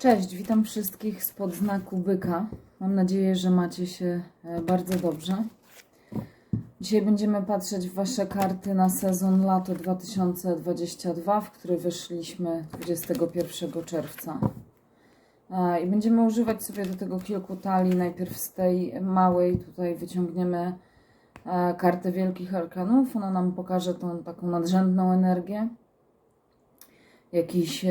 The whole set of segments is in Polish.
Cześć, witam wszystkich spod znaku byka. Mam nadzieję, że macie się e, bardzo dobrze. Dzisiaj będziemy patrzeć w Wasze karty na sezon lato 2022, w który wyszliśmy 21 czerwca. E, I będziemy używać sobie do tego kilku talii. Najpierw z tej małej tutaj wyciągniemy e, kartę Wielkich Arkanów. Ona nam pokaże tą taką nadrzędną energię. Jakiś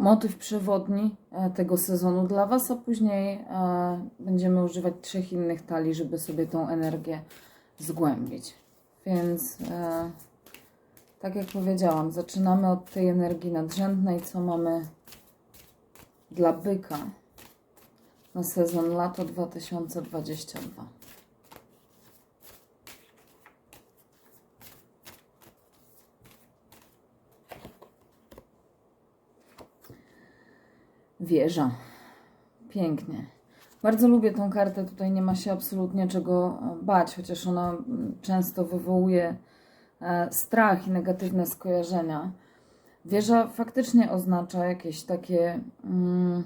motyw przewodni e, tego sezonu dla Was, a później e, będziemy używać trzech innych talii, żeby sobie tą energię zgłębić. Więc e, tak jak powiedziałam, zaczynamy od tej energii nadrzędnej, co mamy dla byka na sezon lato 2022. Wieża. Pięknie. Bardzo lubię tą kartę. Tutaj nie ma się absolutnie czego bać, chociaż ona mm, często wywołuje e, strach i negatywne skojarzenia. Wieża faktycznie oznacza jakieś takie mm,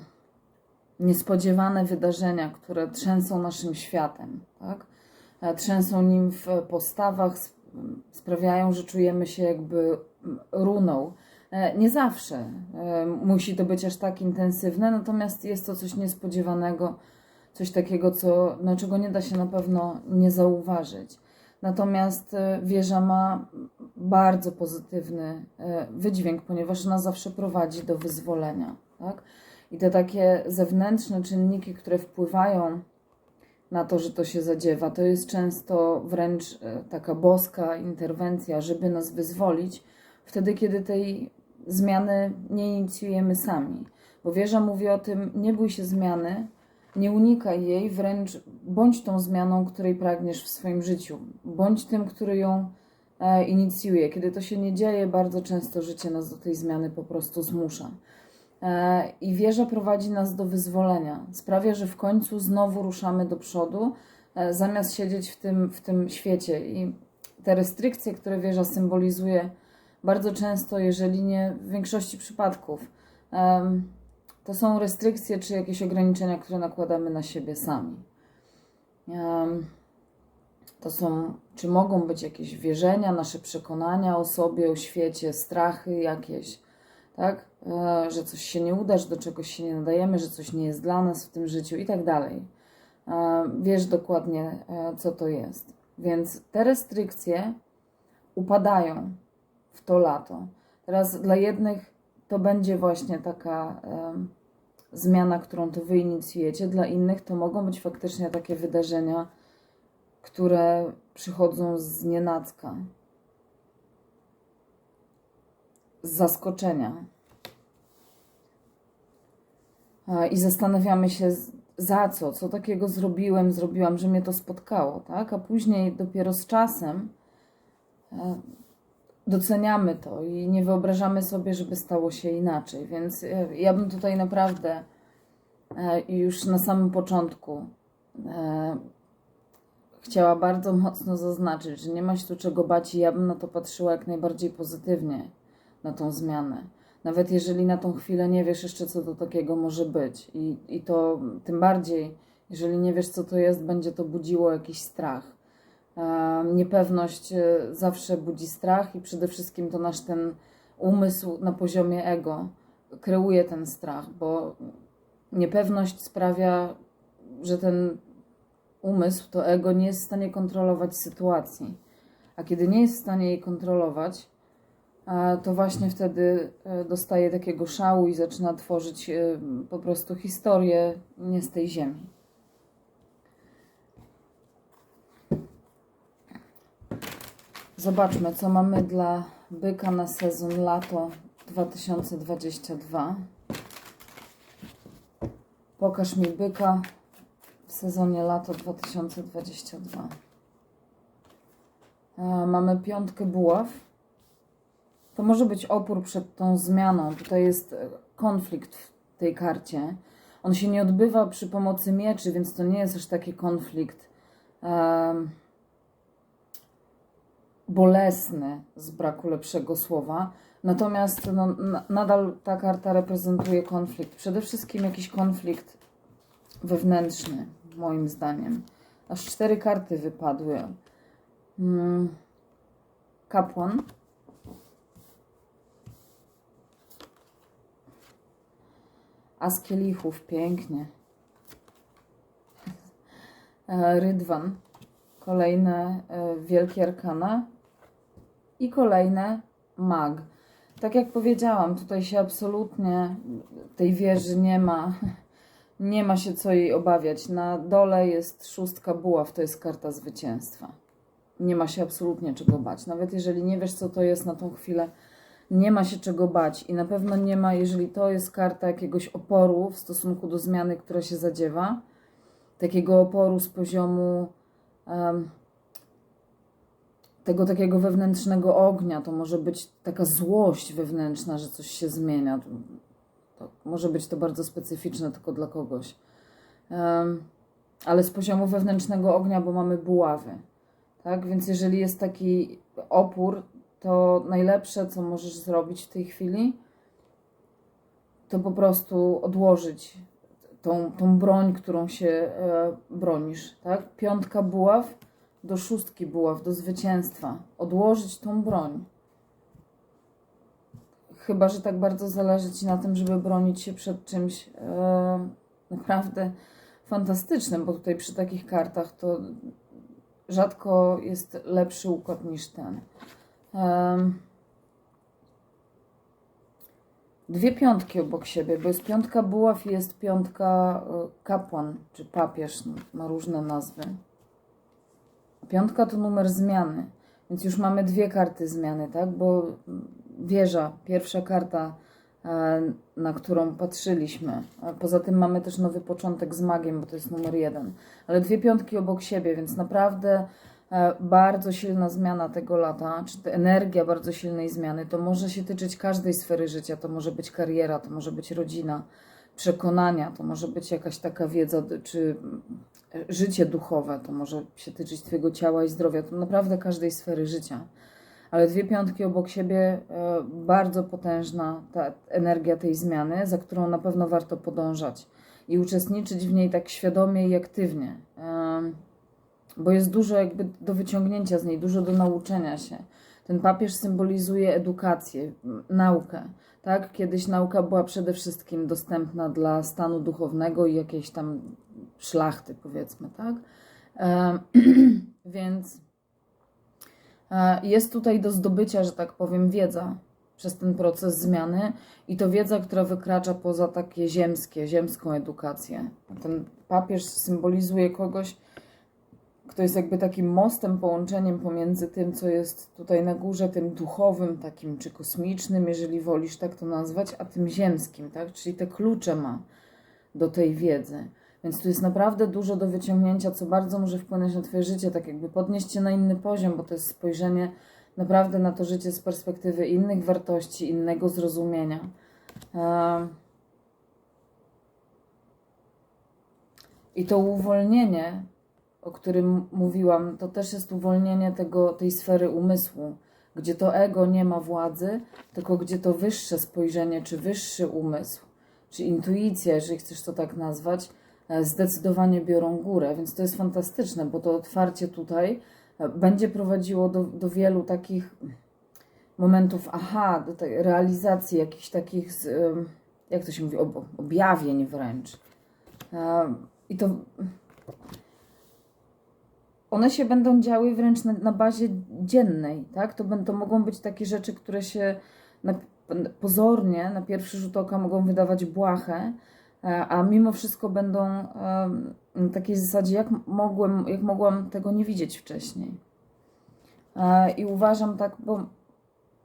niespodziewane wydarzenia, które trzęsą naszym światem. Tak? E, Trzęsą nim w postawach, sp- sprawiają, że czujemy się jakby mm, runą. E, Nie zawsze e, musi to być aż tak intensywne, natomiast jest to coś niespodziewanego, coś takiego, co, no, czego nie da się na pewno nie zauważyć. Natomiast e, wieża ma bardzo pozytywny wydźwięk, ponieważ ona zawsze prowadzi do wyzwolenia. Tak? I te takie zewnętrzne czynniki, które wpływają na to, że to się zadziewa, to jest często wręcz taka boska interwencja, żeby nas wyzwolić, wtedy, kiedy tej zmiany nie inicjujemy sami. Bo wieża mówi o tym, nie bój się zmiany, nie unikaj jej, wręcz bądź tą zmianą, której pragniesz w swoim życiu. Bądź tym, który ją e, inicjuje. Kiedy to się nie dzieje, bardzo często życie nas do tej zmiany po prostu zmusza. E, I wieża prowadzi nas do wyzwolenia. Sprawia, że w końcu znowu ruszamy do przodu, e, zamiast siedzieć w tym, w tym świecie. I te restrykcje, które wieża symbolizuje, bardzo często, jeżeli nie w większości przypadków, to są restrykcje czy jakieś ograniczenia, które nakładamy na siebie sami. To są, czy mogą być jakieś wierzenia, nasze przekonania o sobie, o świecie, strachy jakieś, tak? E, Że coś się nie uda, że do czegoś się nie nadajemy, że coś nie jest dla nas w tym życiu i tak dalej. E, Wiesz dokładnie, e, co to jest. Więc te restrykcje upadają w to lato. Teraz dla jednych to będzie właśnie taka zmiana, którą to wy inicjujecie, dla innych to mogą być faktycznie takie wydarzenia, które przychodzą z nienacka, z zaskoczenia. I zastanawiamy się, za co, co takiego zrobiłem, zrobiłam, że mnie to spotkało, tak? A później dopiero z czasem doceniamy to i nie wyobrażamy sobie, żeby stało się inaczej. Więc e, ja bym tutaj naprawdę e, już na samym początku e, chciała bardzo mocno zaznaczyć, że nie ma się tu czego bać i ja bym na to patrzyła jak najbardziej pozytywnie, na tą zmianę. Nawet jeżeli na tą chwilę nie wiesz jeszcze, co to takiego może być. I, I to tym bardziej, jeżeli nie wiesz, co to jest, będzie to budziło jakiś strach. Niepewność e, zawsze budzi strach i przede wszystkim to nasz ten umysł na poziomie ego kreuje ten strach, bo niepewność sprawia, że ten umysł, to ego nie jest w stanie kontrolować sytuacji. A kiedy nie jest w stanie jej kontrolować, e, to właśnie wtedy e, dostaje takiego szału i zaczyna tworzyć po prostu historię nie z tej ziemi. Zobaczmy, co mamy dla byka na sezon lato 2022. Pokaż mi byka w sezonie lato 2022. E, Mamy piątkę buław. To może być opór przed tą zmianą. Tutaj jest e, konflikt w tej karcie. On się nie odbywa przy pomocy mieczy, więc to nie jest aż taki konflikt em, bolesny, z braku lepszego słowa, Natomiast no, na- nadal ta karta reprezentuje konflikt. Przede wszystkim jakiś konflikt wewnętrzny, moim zdaniem. Aż cztery karty wypadły. Mm. Kapłan. As kielichów, pięknie. E, Rydwan. Kolejne e, wielkie arkana. I kolejne mag. Tak jak powiedziałam, tutaj się absolutnie tej wieży nie ma. Nie ma się co jej obawiać. Na dole jest szóstka buław, to jest karta zwycięstwa. Nie ma się absolutnie czego bać. Nawet jeżeli nie wiesz, co to jest na tą chwilę, nie ma się czego bać. I na pewno nie ma, jeżeli to jest karta jakiegoś oporu w stosunku do zmiany, która się zadziewa, takiego oporu z poziomu em, tego takiego wewnętrznego ognia. To może być taka złość wewnętrzna, że coś się zmienia. To, może być to bardzo specyficzne tylko dla kogoś. Ale z poziomu wewnętrznego ognia, bo mamy buławy. Tak? Więc jeżeli jest taki opór, to najlepsze, co możesz zrobić w tej chwili, to po prostu odłożyć tą, tą broń, którą się e, bronisz. Tak? Piątka buław do szóstki buław, do zwycięstwa. Odłożyć tą broń. Chyba, że tak bardzo zależy Ci na tym, żeby bronić się przed czymś e, naprawdę fantastycznym, bo tutaj przy takich kartach to rzadko jest lepszy układ niż ten. Em, dwie piątki obok siebie, bo jest piątka buław i jest piątka e, kapłan, czy papież, ma różne nazwy. Piątka to numer zmiany, więc już mamy dwie karty zmiany, tak? Bo wieża, pierwsza karta, e, na którą patrzyliśmy. Poza tym mamy też nowy początek z magiem, bo to jest numer jeden. Ale dwie piątki obok siebie, więc naprawdę e, bardzo silna zmiana tego lata, czy energia bardzo silnej zmiany, to może się tyczyć każdej sfery życia. To może być kariera, to może być rodzina, przekonania, to może być jakaś taka wiedza, czy życie duchowe, to może się tyczyć Twojego ciała i zdrowia, to naprawdę każdej sfery życia. Ale dwie piątki obok siebie, e, bardzo potężna ta energia tej zmiany, za którą na pewno warto podążać i uczestniczyć w niej tak świadomie i aktywnie. Em, bo jest dużo jakby do wyciągnięcia z niej, dużo do nauczenia się. Ten papież symbolizuje edukację, naukę. Tak? Kiedyś nauka była przede wszystkim dostępna dla stanu duchownego i jakiejś tam szlachty, powiedzmy, tak? Em, Więc e, jest tutaj do zdobycia, że tak powiem, wiedza przez ten proces zmiany i to wiedza, która wykracza poza takie ziemskie, ziemską edukację. Ten papież symbolizuje kogoś, kto jest jakby takim mostem, połączeniem pomiędzy tym, co jest tutaj na górze, tym duchowym, takim czy kosmicznym, jeżeli wolisz tak to nazwać, a tym ziemskim, tak? Czyli te klucze ma do tej wiedzy. Więc tu jest naprawdę dużo do wyciągnięcia, co bardzo może wpłynąć na Twoje życie, tak jakby podnieść Cię na inny poziom, bo to jest spojrzenie naprawdę na to życie z perspektywy innych wartości, innego zrozumienia. I to uwolnienie, o którym mówiłam, to też jest uwolnienie tego, tej sfery umysłu, gdzie to ego nie ma władzy, tylko gdzie to wyższe spojrzenie, czy wyższy umysł, czy intuicja, jeżeli chcesz to tak nazwać, e, zdecydowanie biorą górę. Więc to jest fantastyczne, bo to otwarcie tutaj e, będzie prowadziło do, do wielu takich momentów, aha, do tej realizacji jakichś takich, jak to się mówi, ob, objawień wręcz. E, I to one się będą działy wręcz na, na bazie dziennej, tak? To, będą, to mogą być takie rzeczy, które się na, pozornie, na pierwszy rzut oka mogą wydawać błahe, e, a mimo wszystko będą em, na takiej zasadzie, jak, mogłem, jak mogłam tego nie widzieć wcześniej. E, I uważam tak, bo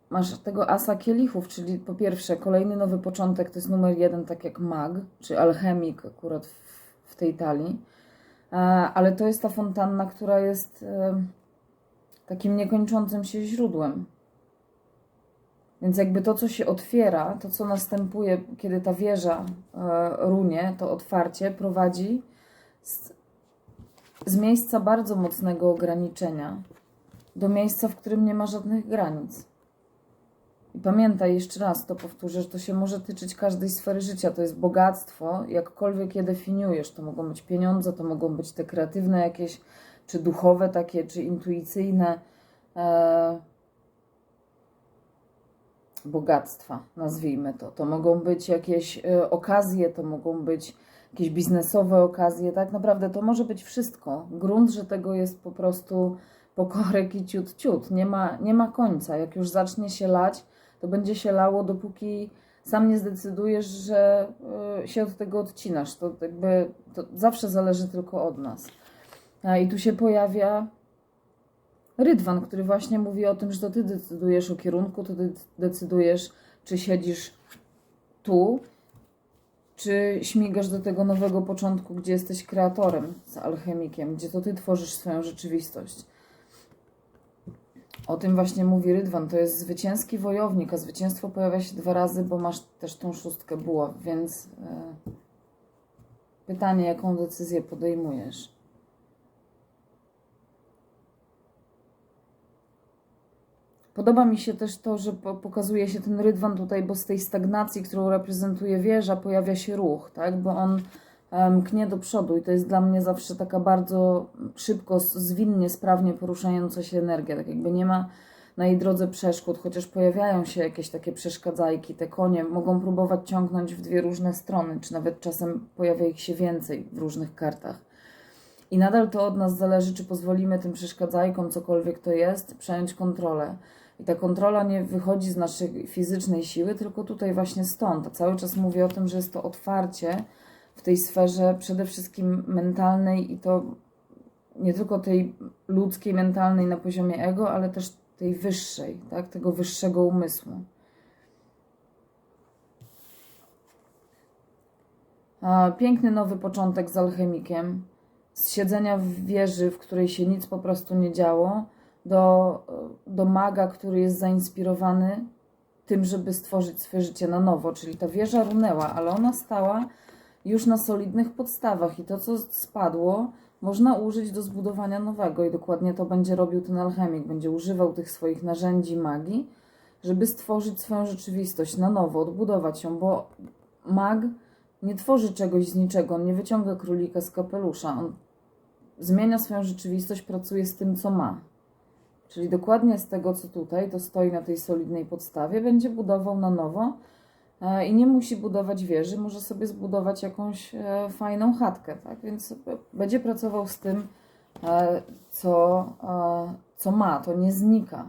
masz tego asa kielichów, czyli po pierwsze kolejny nowy początek to jest numer jeden, tak jak mag, czy alchemik akurat w, w tej talii. E, ale to jest ta fontanna, która jest e, takim niekończącym się źródłem. Więc jakby to, co się otwiera, to, co następuje, kiedy ta wieża e, runie, to otwarcie prowadzi z, z miejsca bardzo mocnego ograniczenia do miejsca, w którym nie ma żadnych granic. I pamiętaj, jeszcze raz to powtórzę, że to się może tyczyć każdej sfery życia. To jest bogactwo, jakkolwiek je definiujesz. To mogą być pieniądze, to mogą być te kreatywne jakieś, czy duchowe takie, czy intuicyjne e, bogactwa, nazwijmy to. To mogą być jakieś e, okazje, to mogą być jakieś biznesowe okazje. Tak naprawdę to może być wszystko. Grunt, że tego jest po prostu pokorek i ciut, ciut. Nie ma, nie ma końca. Jak już zacznie się lać, to będzie się lało, dopóki sam nie zdecydujesz, że y, się od tego odcinasz. To jakby to zawsze zależy tylko od nas. I tu się pojawia Rydwan, który właśnie mówi o tym, że to ty decydujesz o kierunku, to ty decydujesz, czy siedzisz tu, czy śmigasz do tego nowego początku, gdzie jesteś kreatorem, z alchemikiem, gdzie to ty tworzysz swoją rzeczywistość. O tym właśnie mówi Rydwan. To jest zwycięski wojownik, a zwycięstwo pojawia się dwa razy, bo masz też tą szóstkę buław, więc e, pytanie, jaką decyzję podejmujesz. Podoba mi się też to, że po- pokazuje się ten rydwan tutaj, bo z tej stagnacji, którą reprezentuje wieża, pojawia się ruch, tak? Bo on em, knie do przodu i to jest dla mnie zawsze taka bardzo szybko, zwinnie, sprawnie poruszająca się energia. Tak jakby nie ma na jej drodze przeszkód, chociaż pojawiają się jakieś takie przeszkadzajki. Te konie mogą próbować ciągnąć w dwie różne strony, czy nawet czasem pojawia ich się więcej w różnych kartach. I nadal to od nas zależy, czy pozwolimy tym przeszkadzajkom, cokolwiek to jest, przejąć kontrolę. I ta kontrola nie wychodzi z naszej fizycznej siły, tylko tutaj właśnie stąd. Cały czas mówię o tym, że jest to otwarcie w tej sferze przede wszystkim mentalnej i to nie tylko tej ludzkiej, mentalnej na poziomie ego, ale też tej wyższej, tak? tego wyższego umysłu. Piękny nowy początek z alchemikiem. Z siedzenia w wieży, w której się nic po prostu nie działo, do, do maga, który jest zainspirowany tym, żeby stworzyć swoje życie na nowo. Czyli ta wieża runęła, ale ona stała już na solidnych podstawach i to, co spadło, można użyć do zbudowania nowego. I dokładnie to będzie robił ten alchemik. Będzie używał tych swoich narzędzi magii, żeby stworzyć swoją rzeczywistość na nowo, odbudować ją, bo mag nie tworzy czegoś z niczego, on nie wyciąga królika z kapelusza. On zmienia swoją rzeczywistość, pracuje z tym, co ma. Czyli dokładnie z tego, co tutaj, to stoi na tej solidnej podstawie, będzie budował na nowo i nie musi budować wieży, może sobie zbudować jakąś e, fajną chatkę, tak? Więc będzie pracował z tym, e, co, e, co ma, to nie znika,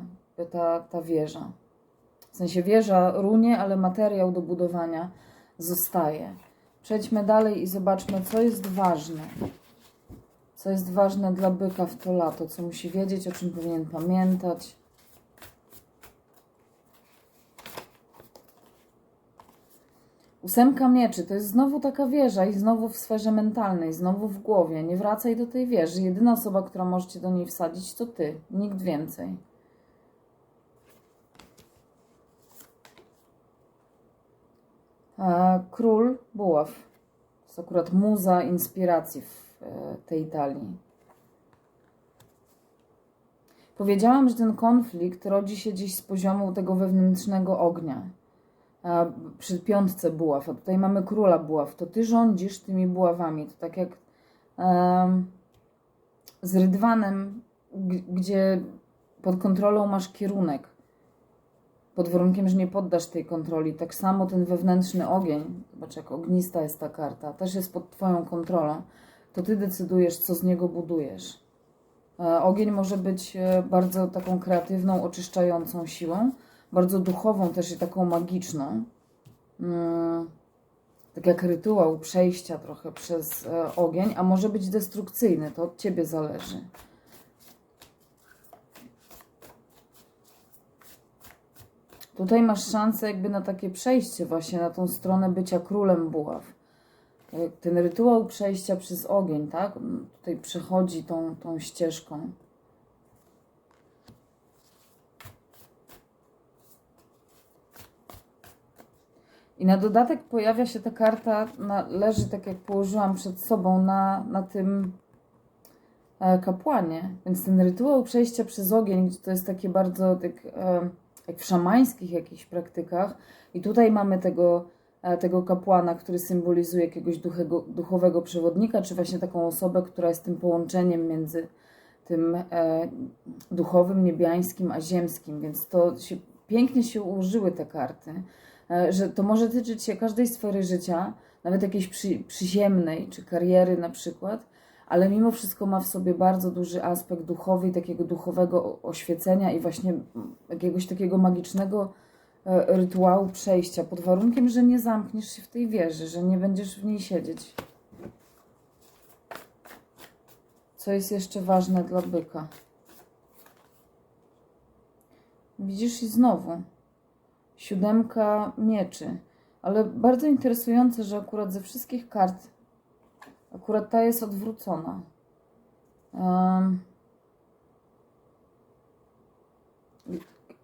ta, ta wieża. W sensie wieża runie, ale materiał do budowania zostaje. Przejdźmy dalej i zobaczmy, co jest ważne. Co jest ważne dla byka w to lato, co musi wiedzieć, o czym powinien pamiętać. Ósemka mieczy to jest znowu taka wieża i znowu w sferze mentalnej, znowu w głowie. Nie wracaj do tej wieży. Jedyna osoba, która możecie do niej wsadzić, to ty, nikt więcej. E, Król Buław. To jest akurat muza inspiracji w e, tej Italii. Powiedziałam, że ten konflikt rodzi się dziś z poziomu tego wewnętrznego ognia. Przy piątce buław, a tutaj mamy króla buław. To ty rządzisz tymi buławami. To tak jak em, z rydwanem, gdzie pod kontrolą masz kierunek pod warunkiem, że nie poddasz tej kontroli. Tak samo ten wewnętrzny ogień, zobacz jak ognista jest ta karta, też jest pod Twoją kontrolą. To Ty decydujesz, co z niego budujesz. E, Ogień może być e, bardzo taką kreatywną, oczyszczającą siłą, bardzo duchową też i taką magiczną. Mm, Tak jak rytuał przejścia trochę przez e, ogień, a może być destrukcyjny, to od Ciebie zależy. Tutaj masz szansę jakby na takie przejście właśnie na tą stronę bycia królem buław. Jak Ten rytuał przejścia przez ogień, tak? Tutaj przechodzi tą, tą ścieżką. I na dodatek pojawia się ta karta, na, leży tak jak położyłam przed sobą na, na tym e, kapłanie. Więc ten rytuał przejścia przez ogień, to jest takie bardzo tak, e, jak w szamańskich jakichś praktykach. I tutaj mamy tego, e, tego kapłana, który symbolizuje jakiegoś duchego, duchowego przewodnika, czy właśnie taką osobę, która jest tym połączeniem między tym duchowym, niebiańskim, a ziemskim. Więc to się, pięknie się ułożyły te karty, że to może tyczyć się każdej sfery życia, nawet jakiejś przy, przyziemnej, czy kariery na przykład, ale mimo wszystko ma w sobie bardzo duży aspekt duchowy takiego duchowego oświecenia i właśnie jakiegoś takiego magicznego e, rytuału przejścia, pod warunkiem, że nie zamkniesz się w tej wieży, że nie będziesz w niej siedzieć. Co jest jeszcze ważne dla byka? Widzisz i znowu siódemka mieczy. Ale bardzo interesujące, że akurat ze wszystkich kart akurat ta jest odwrócona. Um,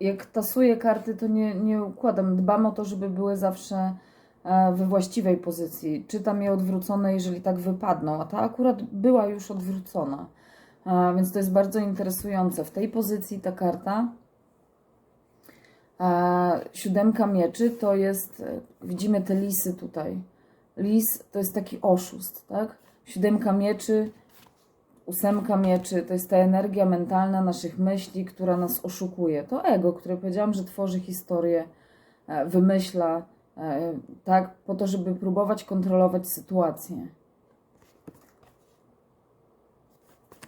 jak tasuję karty, to nie, nie układam. Dbam o to, żeby były zawsze e, we właściwej pozycji. Czytam je odwrócone, jeżeli tak wypadną, a ta akurat była już odwrócona. E, więc to jest bardzo interesujące. W tej pozycji ta karta a siódemka mieczy to jest, e, widzimy te lisy tutaj. Lis to jest taki oszust, tak? Siódemka mieczy, ósemka mieczy to jest ta energia mentalna naszych myśli, która nas oszukuje. To ego, które powiedziałam, że tworzy historię, e, wymyśla, e, tak, po to, żeby próbować kontrolować sytuację.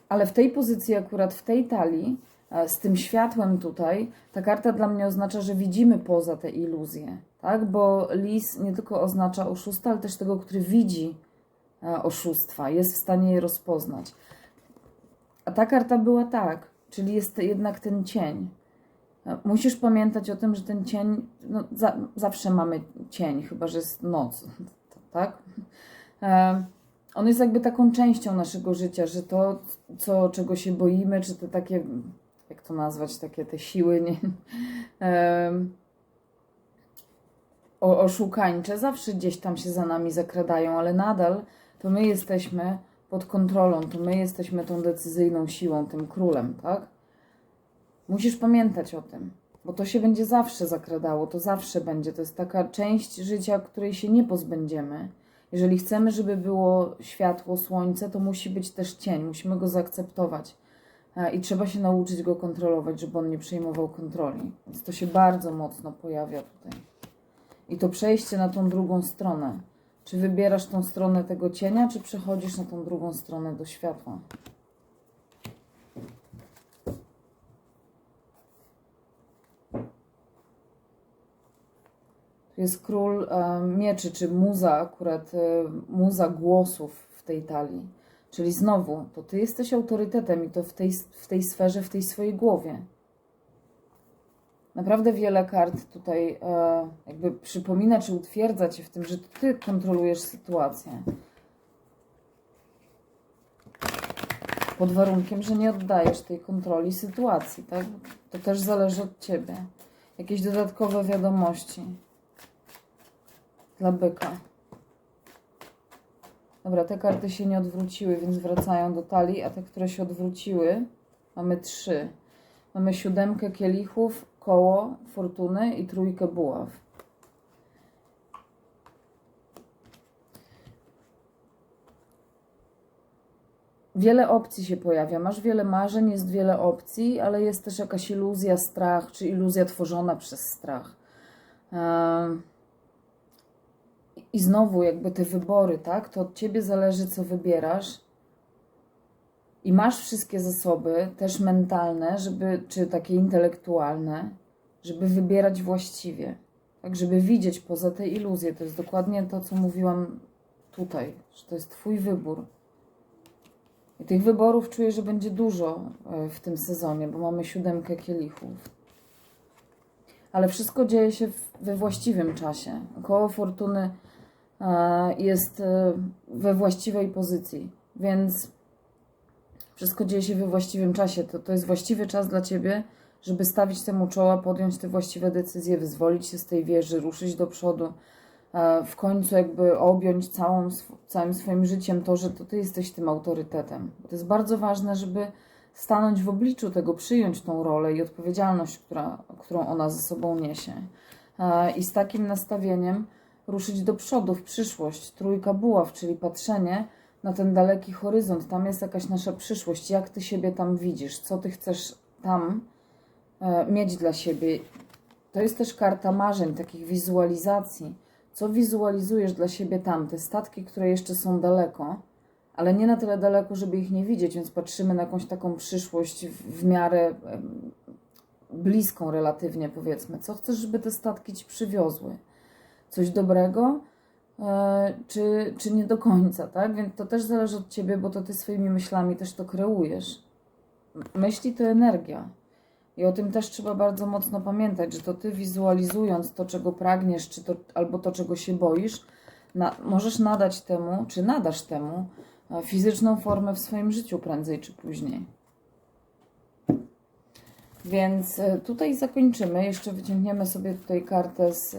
Ale w tej pozycji, akurat w tej talii, E, z tym światłem tutaj, ta karta dla mnie oznacza, że widzimy poza te iluzje, tak? Bo lis nie tylko oznacza oszusta, ale też tego, który widzi e, oszustwa, jest w stanie je rozpoznać. A ta karta była tak, czyli jest jednak ten cień. E, musisz pamiętać o tym, że ten cień, no, za, zawsze mamy cień, chyba że jest noc, tak? On jest jakby taką częścią naszego życia, że to, co, czego się boimy, czy te takie jak to nazwać, takie te siły nie, o, oszukańcze zawsze gdzieś tam się za nami zakradają, ale nadal to my jesteśmy pod kontrolą, to my jesteśmy tą decyzyjną siłą, tym królem, tak? Musisz pamiętać o tym, bo to się będzie zawsze zakradało, to zawsze będzie. To jest taka część życia, której się nie pozbędziemy. Jeżeli chcemy, żeby było światło, słońce, to musi być też cień, musimy go zaakceptować i trzeba się nauczyć go kontrolować, żeby on nie przejmował kontroli. Więc to się bardzo mocno pojawia tutaj. I to przejście na tą drugą stronę. Czy wybierasz tą stronę tego cienia, czy przechodzisz na tą drugą stronę do światła? Tu jest król e, mieczy, czy muza, akurat e, muza głosów w tej talii. Czyli znowu, to ty jesteś autorytetem i to w tej, w tej sferze, w tej swojej głowie. Naprawdę wiele kart tutaj e, jakby przypomina czy utwierdza cię w tym, że ty kontrolujesz sytuację. Pod warunkiem, że nie oddajesz tej kontroli sytuacji, tak? To też zależy od ciebie. Jakieś dodatkowe wiadomości dla byka. Dobra, te karty się nie odwróciły, więc wracają do talii, a te, które się odwróciły, mamy trzy. Mamy siódemkę kielichów, koło fortuny i trójkę buław. Wiele opcji się pojawia. Masz wiele marzeń, jest wiele opcji, ale jest też jakaś iluzja, strach, czy iluzja tworzona przez strach. Um, i znowu jakby te wybory, tak? To od ciebie zależy, co wybierasz. I masz wszystkie zasoby, też mentalne, żeby, czy takie intelektualne, żeby wybierać właściwie. Tak, żeby widzieć poza te iluzje. To jest dokładnie to, co mówiłam tutaj, że to jest Twój wybór. I tych wyborów czuję, że będzie dużo e, w tym sezonie, bo mamy siódemkę kielichów. Ale wszystko dzieje się we właściwym czasie. Koło fortuny jest e, we właściwej pozycji, więc wszystko dzieje się we właściwym czasie. To, to jest właściwy czas dla Ciebie, żeby stawić temu czoła, podjąć te właściwe decyzje, wyzwolić się z tej wieży, ruszyć do przodu, e, w końcu jakby objąć całą, całym swoim życiem to, że to Ty jesteś tym autorytetem. To jest bardzo ważne, żeby stanąć w obliczu tego, przyjąć tą rolę i odpowiedzialność, która, którą ona ze sobą niesie. E, I z takim nastawieniem ruszyć do przodu, w przyszłość. Trójka buław, czyli patrzenie na ten daleki horyzont. Tam jest jakaś nasza przyszłość. Jak ty siebie tam widzisz? Co ty chcesz tam e, mieć dla siebie? To jest też karta marzeń, takich wizualizacji. Co wizualizujesz dla siebie tam? Te statki, które jeszcze są daleko, ale nie na tyle daleko, żeby ich nie widzieć, więc patrzymy na jakąś taką przyszłość w, w miarę em, bliską relatywnie, powiedzmy. Co chcesz, żeby te statki ci przywiozły? Coś dobrego? e, czy, czy nie do końca, tak? Więc to też zależy od ciebie, bo to ty swoimi myślami też to kreujesz. Myśli to energia. I o tym też trzeba bardzo mocno pamiętać, że to ty wizualizując to, czego pragniesz, czy to, albo to, czego się boisz, na, możesz nadać temu, czy nadasz temu e, fizyczną formę w swoim życiu prędzej czy później. Więc e, tutaj zakończymy. Jeszcze wyciągniemy sobie tutaj kartę z,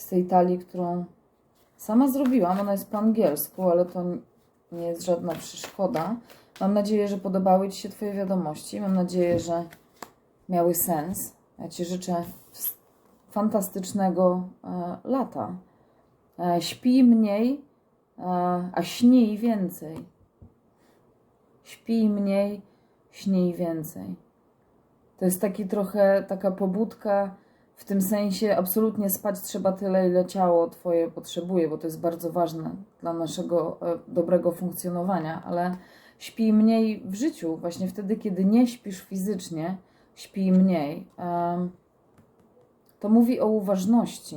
z tej talii, którą sama zrobiłam. Ona jest po angielsku, ale to nie jest żadna przeszkoda. Mam nadzieję, że podobały Ci się Twoje wiadomości. Mam nadzieję, że miały sens. Ja Ci życzę fantastycznego e, lata. E, śpij mniej, e, a śnij więcej. Śpij mniej, śnij więcej. To jest taki trochę taka pobudka w tym sensie absolutnie spać trzeba tyle, ile ciało Twoje potrzebuje, bo to jest bardzo ważne dla naszego e, dobrego funkcjonowania, ale śpij mniej w życiu, właśnie wtedy, kiedy nie śpisz fizycznie, śpij mniej. To mówi o uważności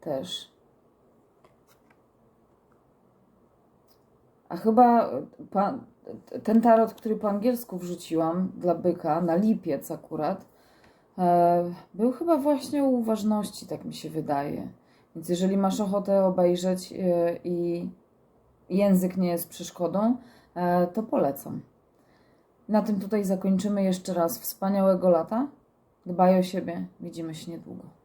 też. A chyba pa, ten tarot, który po angielsku wrzuciłam dla byka, na lipiec akurat, e, był chyba właśnie o uważności, tak mi się wydaje. Więc jeżeli masz ochotę obejrzeć e, i język nie jest przeszkodą, e, to polecam. Na tym tutaj zakończymy jeszcze raz. Wspaniałego lata. Dbaj o siebie. Widzimy się niedługo.